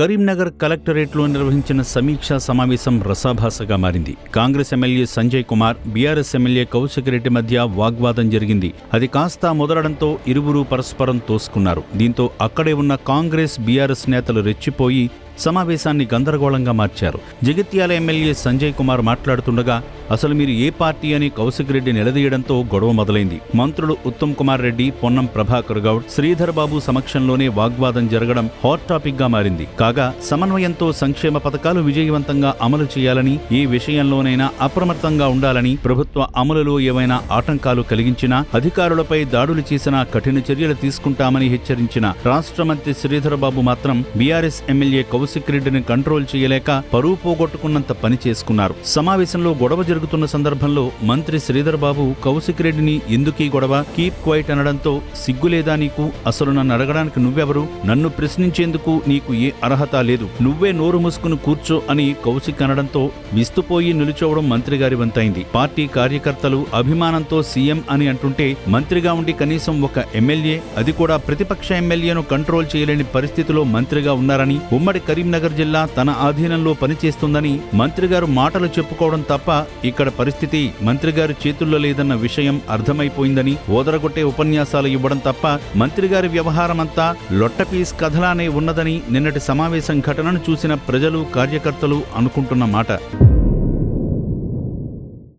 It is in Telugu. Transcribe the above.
కరీంనగర్ కలెక్టరేట్లో నిర్వహించిన సమీక్షా సమావేశం రసాభాసగా మారింది. Congress MLA Sanjay Kumar BRS MLA Kaushik Reddy మధ్య వాగ్వాదం జరిగింది. అది కాస్త మొదలడంతో ఇరువురు పరస్పరం తోసుకున్నారు. దీంతో అక్కడే ఉన్న కాంగ్రెస్ బీఆర్ఎస్ నేతలు రెచ్చిపోయి సమావేశాన్ని గందరగోళంగా మార్చారు. జగిత్యాల ఎమ్మెల్యే సంజయ్ కుమార్ మాట్లాడుతుండగా అసలు మీరు ఏ పార్టీ అని కౌశిక్ రెడ్డి నిలదీయడంతో గొడవ మొదలైంది. మంత్రులు ఉత్తమ్ కుమార్ రెడ్డి పొన్నం ప్రభాకర్ గౌడ్ శ్రీధర్ బాబు సమక్షంలోనే వాగ్వాదం జరగడం హాట్ టాపిక్గా మారింది. కాగా సమన్వయంతో సంక్షేమ పథకాలు విజయవంతంగా అమలు చేయాలని ఏ విషయంలోనైనా అప్రమత్తంగా ఉండాలని ప్రభుత్వ అమలులో ఏవైనా ఆటంకాలు కలిగించినా అధికారులపై దాడులు చేసినా కఠిన చర్యలు తీసుకుంటామని హెచ్చరించిన రాష్ట్ర మంత్రి శ్రీధర్ బాబు మాత్రం బీఆర్ఎస్ ఎమ్మెల్యే కౌశిక్ రెడ్డిని కంట్రోల్ చేయలేక పరువు పోగొట్టుకున్నంత పని చేసుకున్నారు. సమావేశంలో గొడవ జరుగుతున్న సందర్భంలో మంత్రి శ్రీధర్ బాబు కౌశిక్ రెడ్డిని ఎందుకీ గొడవ? కీప్ క్వైట్ అనడంతో సిగ్గులేదా నీకు? అసలు నన్ను అడగడానికి నువ్వెవరు? నన్ను ప్రశ్నించేందుకు నీకు ఏ అర్హత అర్హత లేదు. నువ్వే నోరు మూసుకుని కూర్చో అని కౌశిక్ అనడంతో విస్తుపోయి నిలుచోవడం మంత్రి గారి వంతైంది పార్టీ కార్యకర్తలు అభిమానంతో సీఎం అని అంటుంటే మంత్రిగా ఉండి కనీసం ఒక ఎమ్మెల్యే అది కూడా ప్రతిపక్ష ఎమ్మెల్యేను కంట్రోల్ చేయలేని పరిస్థితిలో మంత్రిగా ఉన్నారని ఉమ్మడి కరీంనగర్ జిల్లా తన ఆధీనంలో పనిచేస్తుందని మంత్రిగారు మాటలు చెప్పుకోవడం తప్ప ఇక్కడ పరిస్థితి మంత్రిగారి చేతుల్లో లేదన్న విషయం అర్థమైపోయిందని ఓదరగొట్టే ఉపన్యాసాలు ఇవ్వడం తప్ప మంత్రిగారి వ్యవహారమంతా లొట్టపీస్ కథలానే ఉన్నదని నిన్నటి సమావేశం ఘటనను చూసిన ప్రజలు కార్యకర్తలు అనుకుంటున్న మాట.